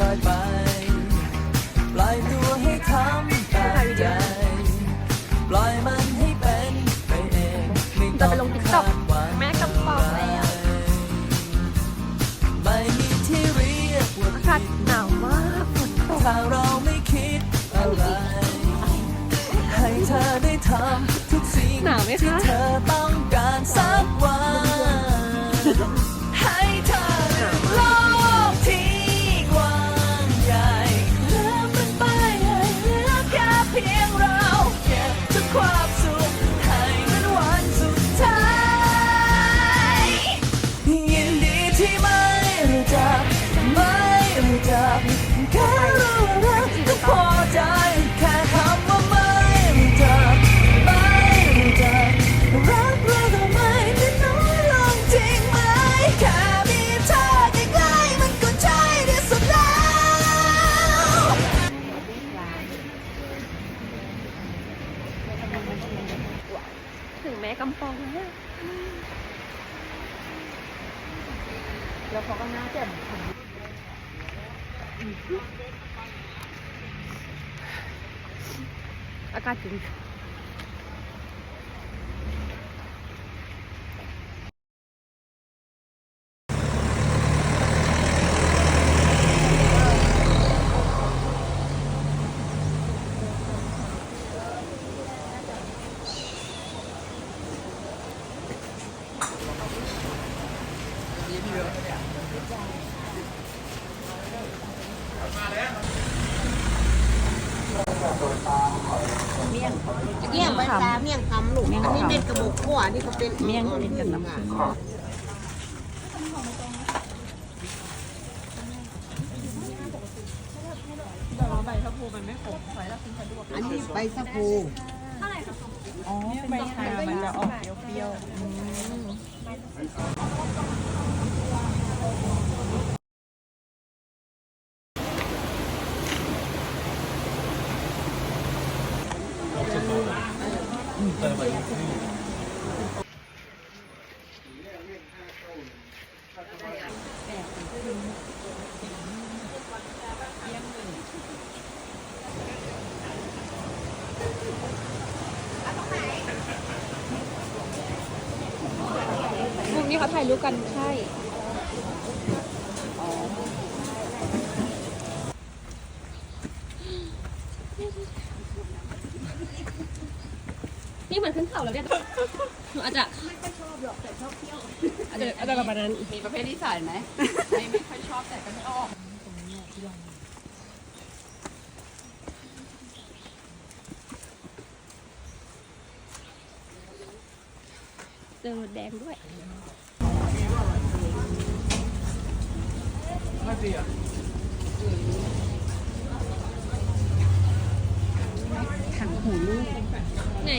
ลอยไป ปล่อยตัวให้ทำตามใจ ปล่อยมันให้เป็นไปเองไม่ต้องคาดหวังแม่กำปองแล้ว ไม่มีที่เรียกว่าอากาศหนาวมากฝนตกถ้าเราไม่คิดอะไร ให้เธอได้ทำทุกสิ่งหนาวไหมที่คะ เธอต้อง ถึงแม่กำปองแล้วแล้วเขาก็น่าแจ่มอากาศจริง เมี่ยงเมี่ยงใบตาเมี่ยงคำลูกอันนี้เม็ดกระบอกขั่วนี่ก็เป็นเมี่ยงเป็นกับน้ำผึ้งอันนี้ใบสะพูอ๋อเป็นใบชามันจะออกเปรี้ยว มุมนี้เขาถ่ายรูปกันใช่ นี่เหมือนขึ้นเขาแล้วเนี่ยหนูอาจจะไม่ค่อยชอบหรอกแต่ชอบเที่ยวอาจจะอาจจะประมาณนั้นมีประเภทที่ใส่ไหมไม่ไม่ค่อยชอบแต่ก็ไม่ออกเจอแดงด้วยถังหูลูกไหน